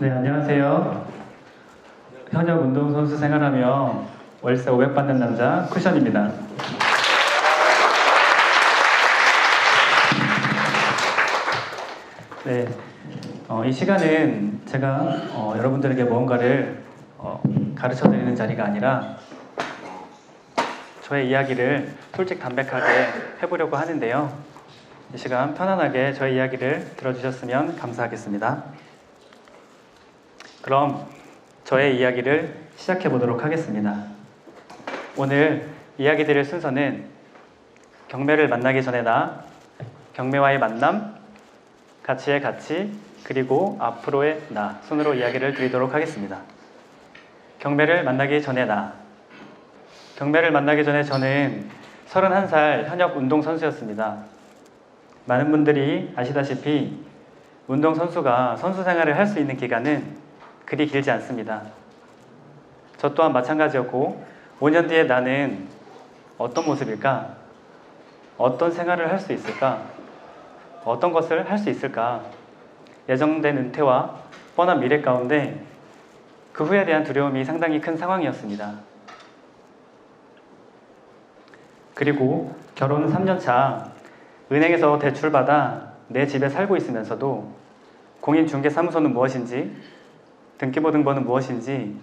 네, 안녕하세요. 현역 운동선수 생활하며 월세 500 받는 남자 쿠션입니다. 네, 어, 이 시간은 제가 어, 여러분들에게 무언가를 어, 가르쳐 드리는 자리가 아니라 저의 이야기를 솔직 담백하게 해보려고 하는데요. 이 시간 편안하게 저의 이야기를 들어주셨으면 감사하겠습니다. 그럼 저의 이야기를 시작해 보도록 하겠습니다. 오늘 이야기 드릴 순서는 경매를 만나기 전에 나, 경매와의 만남, 가치의 가치, 그리고 앞으로의 나 순으로 이야기를 드리도록 하겠습니다. 경매를 만나기 전에 나. 경매를 만나기 전에 저는 31살 현역 운동선수였습니다. 많은 분들이 아시다시피 운동선수가 선수 생활을 할 수 있는 기간은 그리 길지 않습니다. 저 또한 마찬가지였고 5년 뒤에 나는 어떤 모습일까? 어떤 생활을 할 수 있을까? 어떤 것을 할 수 있을까? 예정된 은퇴와 뻔한 미래 가운데 그 후에 대한 두려움이 상당히 큰 상황이었습니다. 그리고 결혼 3년 차 은행에서 대출받아 내 집에 살고 있으면서도 공인중개사무소는 무엇인지 등기부 등본은 무엇인지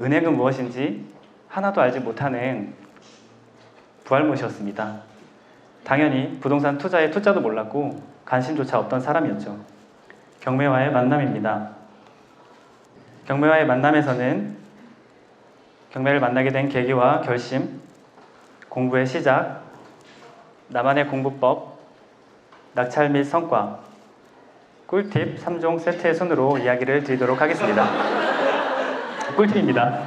은행은 무엇인지 하나도 알지 못하는 부활못이었습니다. 당연히 부동산 투자의 투자도 몰랐고 관심조차 없던 사람이었죠. 경매와의 만남입니다. 경매와의 만남에서는 경매를 만나게 된 계기와 결심, 공부의 시작, 나만의 공부법, 낙찰 및 성과, 꿀팁 3종 세트의 손으로 이야기를 드리도록 하겠습니다. 꿀팁입니다.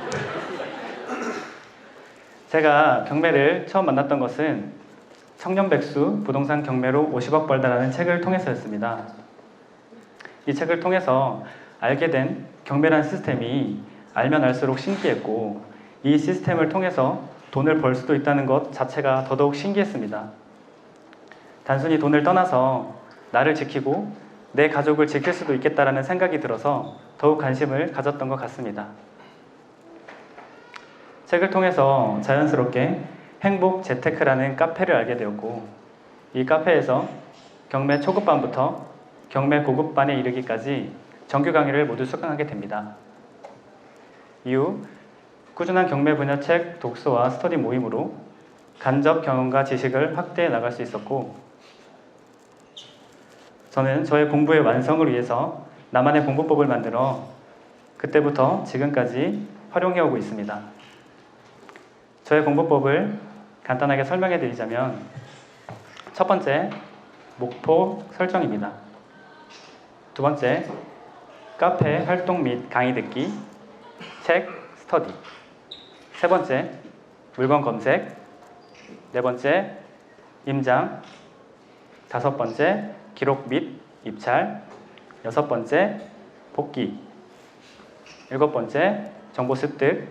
제가 경매를 처음 만났던 것은 청년백수 부동산 경매로 50억 벌다라는 책을 통해서였습니다. 이 책을 통해서 알게 된 경매란 시스템이 알면 알수록 신기했고 이 시스템을 통해서 돈을 벌 수도 있다는 것 자체가 더더욱 신기했습니다. 단순히 돈을 떠나서 나를 지키고 내 가족을 지킬 수도 있겠다라는 생각이 들어서 더욱 관심을 가졌던 것 같습니다. 책을 통해서 자연스럽게 행복 재테크라는 카페를 알게 되었고 이 카페에서 경매 초급반부터 경매 고급반에 이르기까지 정규 강의를 모두 수강하게 됩니다. 이후 꾸준한 경매 분야 책 독서와 스터디 모임으로 간접 경험과 지식을 확대해 나갈 수 있었고 저는 저의 공부의 완성을 위해서 나만의 공부법을 만들어 그때부터 지금까지 활용해 오고 있습니다. 저의 공부법을 간단하게 설명해 드리자면 첫 번째 목표 설정입니다. 두 번째 카페 활동 및 강의 듣기 책 스터디 세 번째 물건 검색 네 번째 임장 다섯 번째 기록 및 입찰 여섯 번째 복귀 일곱 번째 정보 습득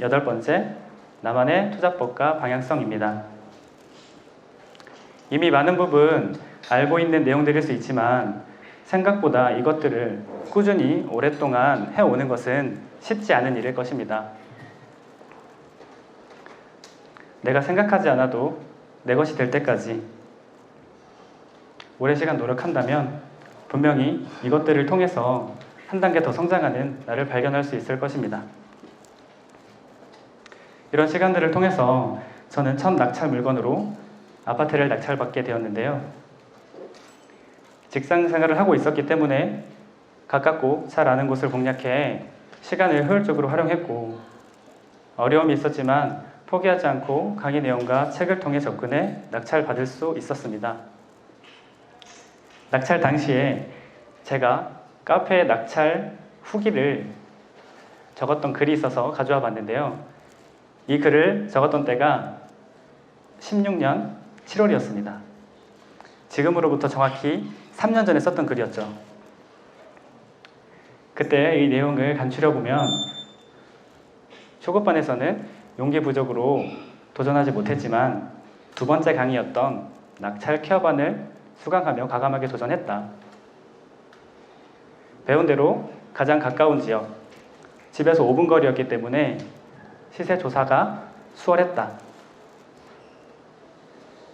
여덟 번째 나만의 투자법과 방향성입니다. 이미 많은 부분 알고 있는 내용들일 수 있지만 생각보다 이것들을 꾸준히 오랫동안 해오는 것은 쉽지 않은 일일 것입니다. 내가 생각하지 않아도 내 것이 될 때까지 오랜 시간 노력한다면 분명히 이것들을 통해서 한 단계 더 성장하는 나를 발견할 수 있을 것입니다. 이런 시간들을 통해서 저는 첫 낙찰 물건으로 아파트를 낙찰받게 되었는데요. 직장 생활을 하고 있었기 때문에 가깝고 잘 아는 곳을 공략해 시간을 효율적으로 활용했고 어려움이 있었지만 포기하지 않고 강의 내용과 책을 통해 접근해 낙찰 받을 수 있었습니다. 낙찰 당시에 제가 카페 낙찰 후기를 적었던 글이 있어서 가져와 봤는데요. 이 글을 적었던 때가 16년 7월이었습니다. 지금으로부터 정확히 3년 전에 썼던 글이었죠. 그때 이 내용을 간추려 보면 초급반에서는 용기 부족으로 도전하지 못했지만 두 번째 강의였던 낙찰 케어반을 수강하며 과감하게 도전했다. 배운 대로 가장 가까운 지역, 집에서 5분 거리였기 때문에 시세 조사가 수월했다.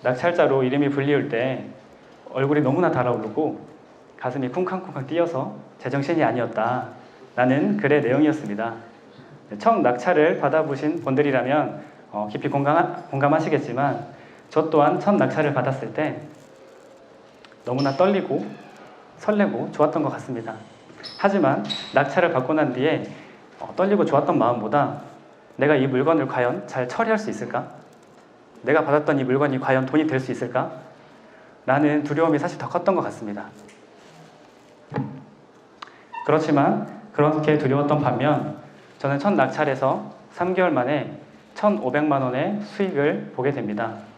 낙찰자로 이름이 불리울 때 얼굴이 너무나 달아오르고 가슴이 쿵쾅쿵쾅 뛰어서 제정신이 아니었다. 라는 글의 내용이었습니다. 처음 낙찰을 받아보신 분들이라면 어, 깊이 공감, 공감하시겠지만 저 또한 처음 낙찰을 받았을 때 너무나 떨리고 설레고 좋았던 것 같습니다. 하지만 낙찰을 받고 난 뒤에 어, 떨리고 좋았던 마음보다 내가 이 물건을 과연 잘 처리할 수 있을까? 내가 받았던 이 물건이 과연 돈이 될 수 있을까? 라는 두려움이 사실 더 컸던 것 같습니다. 그렇지만 그렇게 두려웠던 반면 저는 첫 낙찰에서 3개월 만에 1,500만 원의 수익을 보게 됩니다.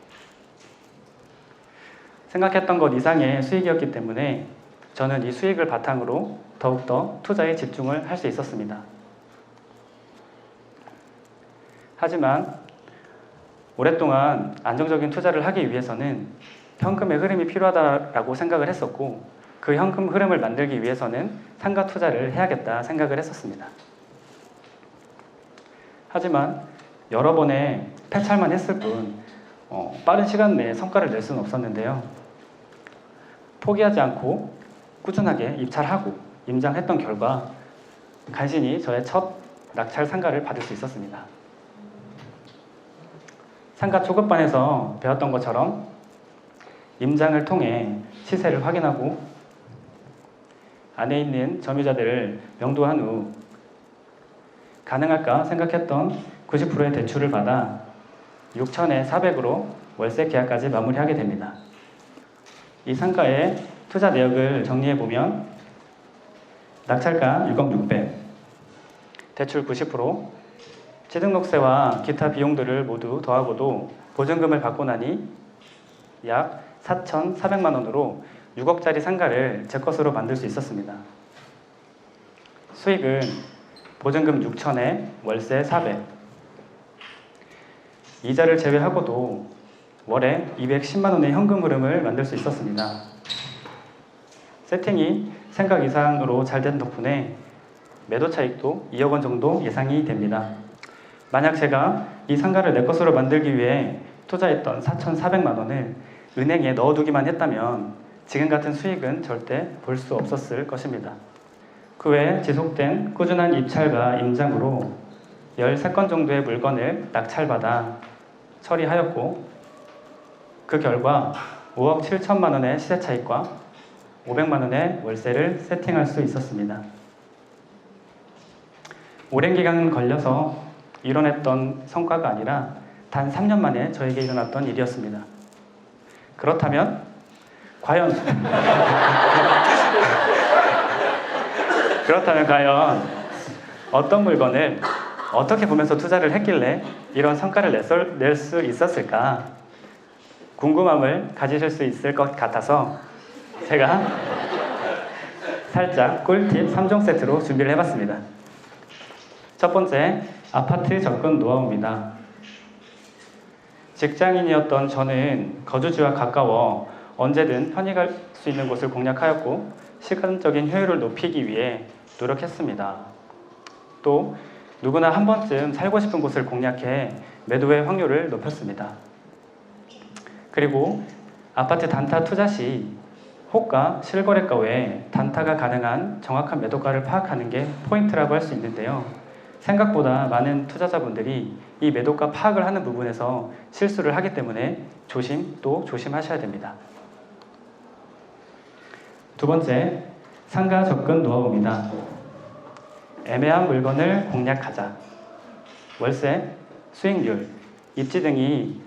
생각했던 것 이상의 수익이었기 때문에 저는 이 수익을 바탕으로 더욱더 투자에 집중을 할 수 있었습니다. 하지만 오랫동안 안정적인 투자를 하기 위해서는 현금의 흐름이 필요하다라고 생각을 했었고 그 현금 흐름을 만들기 위해서는 상가 투자를 해야겠다 생각을 했었습니다. 하지만 여러 번의 패찰만 했을 뿐 어, 빠른 시간 내에 성과를 낼 수는 없었는데요. 포기하지 않고 꾸준하게 입찰하고 임장했던 결과 간신히 저의 첫 낙찰 상가를 받을 수 있었습니다. 상가 초급반에서 배웠던 것처럼 임장을 통해 시세를 확인하고 안에 있는 점유자들을 명도한 후 가능할까 생각했던 90%의 대출을 받아 6천에 400으로 월세 계약까지 마무리하게 됩니다. 이 상가의 투자 내역을 정리해 보면 낙찰가 6억 600, 대출 90%, 취등록세와 기타 비용들을 모두 더하고도 보증금을 받고 나니 약 4,400만 원으로 6억짜리 상가를 제 것으로 만들 수 있었습니다. 수익은 보증금 6천에 월세 400, 이자를 제외하고도 월에 210만 원의 현금 흐름을 만들 수 있었습니다. 세팅이 생각 이상으로 잘 된 덕분에 매도 차익도 2억 원 정도 예상이 됩니다. 만약 제가 이 상가를 내 것으로 만들기 위해 투자했던 4,400만 원을 은행에 넣어두기만 했다면 지금 같은 수익은 절대 볼 수 없었을 것입니다. 그 외에 지속된 꾸준한 입찰과 임장으로 13건 정도의 물건을 낙찰받아 처리하였고 그 결과 5억 7천만 원의 시세 차익과 500만 원의 월세를 세팅할 수 있었습니다. 오랜 기간 걸려서 이뤄냈던 성과가 아니라 단 3년 만에 저에게 일어났던 일이었습니다. 그렇다면 과연 그렇다면 과연 어떤 물건을 어떻게 보면서 투자를 했길래 이런 성과를 낼 수 있었을까 궁금함을 가지실 수 있을 것 같아서 제가 살짝 꿀팁 3종 세트로 준비를 해봤습니다. 첫 번째, 아파트 접근 노하우입니다. 직장인이었던 저는 거주지와 가까워 언제든 편히 갈 수 있는 곳을 공략하였고 시간적인 효율을 높이기 위해 노력했습니다. 또 누구나 한 번쯤 살고 싶은 곳을 공략해 매도의 확률을 높였습니다. 그리고 아파트 단타 투자 시 호가, 실거래가 외에 단타가 가능한 정확한 매도가를 파악하는 게 포인트라고 할 수 있는데요. 생각보다 많은 투자자분들이 이 매도가 파악을 하는 부분에서 실수를 하기 때문에 조심 또 조심하셔야 됩니다. 두 번째, 상가 접근 노하우입니다. 애매한 물건을 공략하자. 월세, 수익률, 입지 등이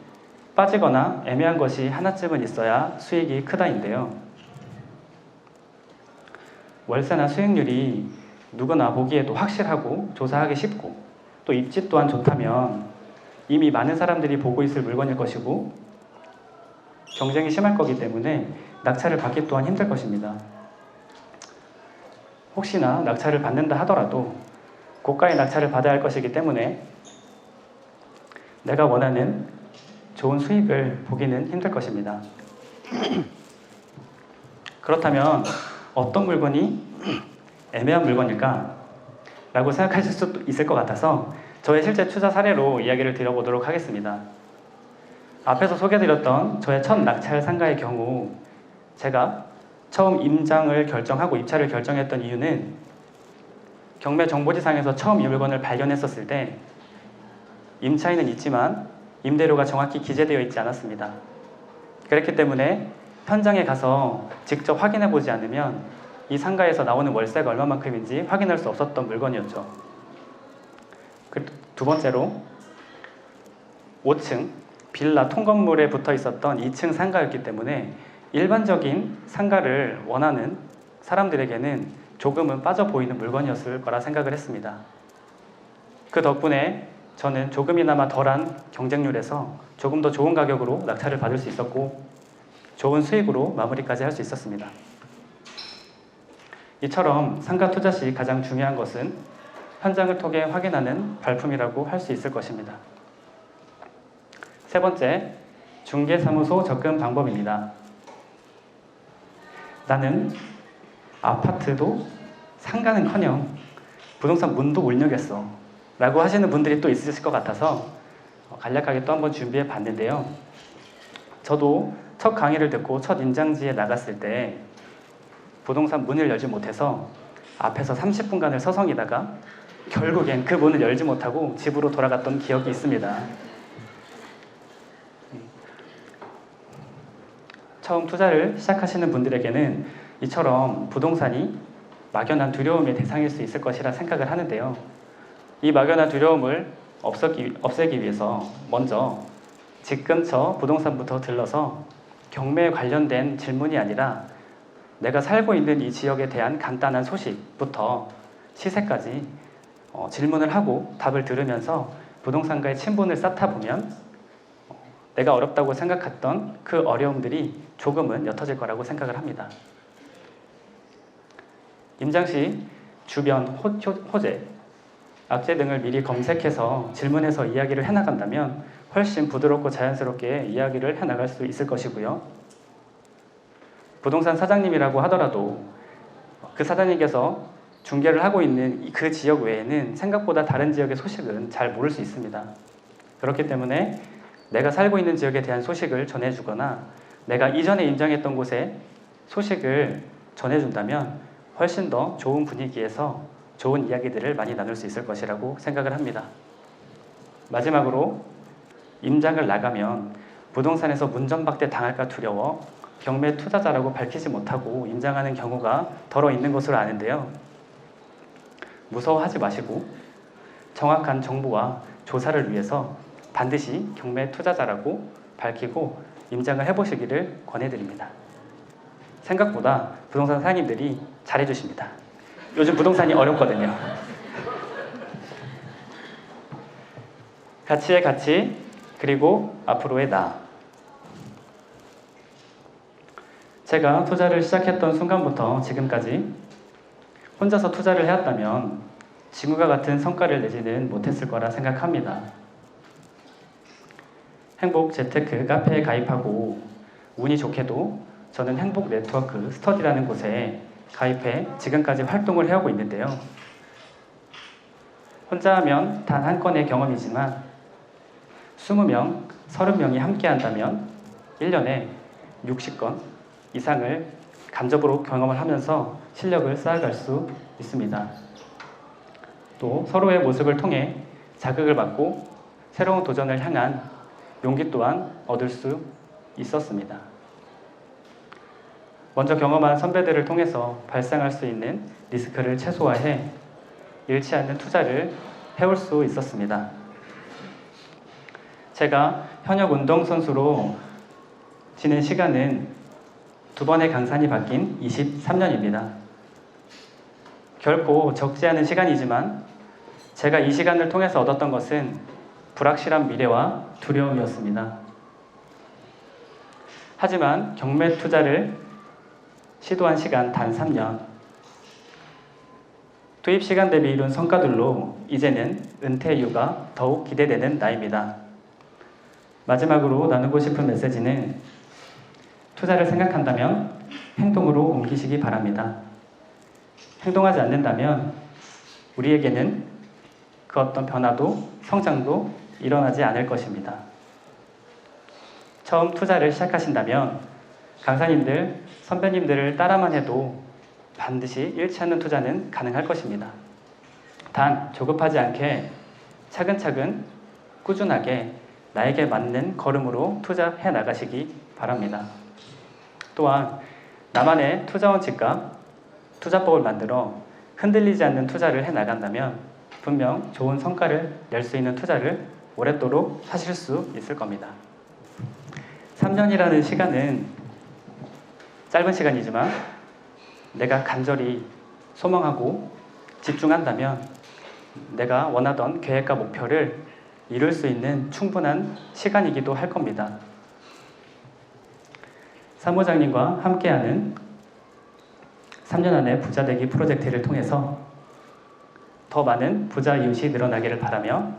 빠지거나 애매한 것이 하나쯤은 있어야 수익이 크다인데요. 월세나 수익률이 누구나 보기에도 확실하고 조사하기 쉽고 또 입지 또한 좋다면 이미 많은 사람들이 보고 있을 물건일 것이고 경쟁이 심할 거기 때문에 낙찰을 받기 또한 힘들 것입니다. 혹시나 낙찰을 받는다 하더라도 고가의 낙찰을 받아야 할 것이기 때문에 내가 원하는 좋은 수익을 보기는 힘들 것입니다. 그렇다면 어떤 물건이 애매한 물건일까? 라고 생각하실 수도 있을 것 같아서 저의 실제 투자 사례로 이야기를 드려보도록 하겠습니다. 앞에서 소개드렸던 저의 첫 낙찰 상가의 경우 제가 처음 임장을 결정하고 입찰을 결정했던 이유는 경매 정보지상에서 처음 이 물건을 발견했었을 때 임차인은 있지만 임대료가 정확히 기재되어 있지 않았습니다. 그렇기 때문에 현장에 가서 직접 확인해 보지 않으면 이 상가에서 나오는 월세가 얼마만큼인지 확인할 수 없었던 물건이었죠. 그두 번째로 5층 빌라 통건물에 붙어 있었던 2층 상가였기 때문에 일반적인 상가를 원하는 사람들에게는 조금은 빠져 보이는 물건이었을 거라 생각을 했습니다. 그 덕분에 저는 조금이나마 덜한 경쟁률에서 조금 더 좋은 가격으로 낙찰을 받을 수 있었고 좋은 수익으로 마무리까지 할 수 있었습니다. 이처럼 상가 투자 시 가장 중요한 것은 현장을 통해 확인하는 발품이라고 할 수 있을 것입니다. 세 번째, 중개사무소 접근 방법입니다. 나는 아파트도 상가는커녕 부동산 문도 못 열겠어 라고 하시는 분들이 또 있으실 것 같아서 간략하게 또 한번 준비해 봤는데요. 저도 첫 강의를 듣고 첫 임장지에 나갔을 때 부동산 문을 열지 못해서 앞에서 30분간을 서성이다가 결국엔 그 문을 열지 못하고 집으로 돌아갔던 기억이 있습니다. 처음 투자를 시작하시는 분들에게는 이처럼 부동산이 막연한 두려움의 대상일 수 있을 것이라 생각을 하는데요. 이 막연한 두려움을 없애기, 없애기 위해서 먼저 집 근처 부동산부터 들러서 경매에 관련된 질문이 아니라 내가 살고 있는 이 지역에 대한 간단한 소식부터 시세까지 어, 질문을 하고 답을 들으면서 부동산가의 친분을 쌓다 보면 어, 내가 어렵다고 생각했던 그 어려움들이 조금은 옅어질 거라고 생각을 합니다. 임장 시 주변 호, 호재, 악재 등을 미리 검색해서 질문해서 이야기를 해나간다면 훨씬 부드럽고 자연스럽게 이야기를 해나갈 수 있을 것이고요. 부동산 사장님이라고 하더라도 그 사장님께서 중개를 하고 있는 그 지역 외에는 생각보다 다른 지역의 소식은 잘 모를 수 있습니다. 그렇기 때문에 내가 살고 있는 지역에 대한 소식을 전해주거나 내가 이전에 임장했던 곳에 소식을 전해준다면 훨씬 더 좋은 분위기에서 좋은 이야기들을 많이 나눌 수 있을 것이라고 생각을 합니다. 마지막으로 임장을 나가면 부동산에서 문전박대 당할까 두려워 경매 투자자라고 밝히지 못하고 임장하는 경우가 덜어 있는 것으로 아는데요. 무서워하지 마시고 정확한 정보와 조사를 위해서 반드시 경매 투자자라고 밝히고 임장을 해보시기를 권해드립니다. 생각보다 부동산 사장님들이 잘해주십니다. 요즘 부동산이 어렵거든요. 가치의 가치, 그리고 앞으로의 나. 제가 투자를 시작했던 순간부터 지금까지 혼자서 투자를 해왔다면 지금과 같은 성과를 내지는 못했을 거라 생각합니다. 행복 재테크 카페에 가입하고 운이 좋게도 저는 행복 네트워크 스터디라는 곳에 가입해 지금까지 활동을 해오고 있는데요. 혼자 하면 단 한 건의 경험이지만 20명, 30명이 함께 한다면 1년에 60건 이상을 간접으로 경험을 하면서 실력을 쌓아갈 수 있습니다. 또 서로의 모습을 통해 자극을 받고 새로운 도전을 향한 용기 또한 얻을 수 있었습니다. 먼저 경험한 선배들을 통해서 발생할 수 있는 리스크를 최소화해 잃지 않는 투자를 해올 수 있었습니다. 제가 현역 운동선수로 지낸 시간은 두 번의 강산이 바뀐 23년입니다. 결코 적지 않은 시간이지만 제가 이 시간을 통해서 얻었던 것은 불확실한 미래와 두려움이었습니다. 하지만 경매 투자를 시도한 시간 단 3년. 투입 시간 대비 이룬 성과들로 이제는 은퇴 이유가 더욱 기대되는 나이입니다. 마지막으로 나누고 싶은 메시지는 투자를 생각한다면 행동으로 옮기시기 바랍니다. 행동하지 않는다면 우리에게는 그 어떤 변화도 성장도 일어나지 않을 것입니다. 처음 투자를 시작하신다면 강사님들, 선배님들을 따라만 해도 반드시 잃지 않는 투자는 가능할 것입니다. 단 조급하지 않게 차근차근 꾸준하게 나에게 맞는 걸음으로 투자해 나가시기 바랍니다. 또한 나만의 투자 원칙과 투자법을 만들어 흔들리지 않는 투자를 해 나간다면 분명 좋은 성과를 낼 수 있는 투자를 오랫도록 하실 수 있을 겁니다. 3년이라는 시간은 짧은 시간이지만 내가 간절히 소망하고 집중한다면 내가 원하던 계획과 목표를 이룰 수 있는 충분한 시간이기도 할 겁니다. 사무장님과 함께하는 3년 안에 부자 되기 프로젝트를 통해서 더 많은 부자 이웃이 늘어나기를 바라며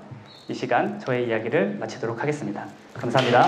이 시간 저의 이야기를 마치도록 하겠습니다. 감사합니다.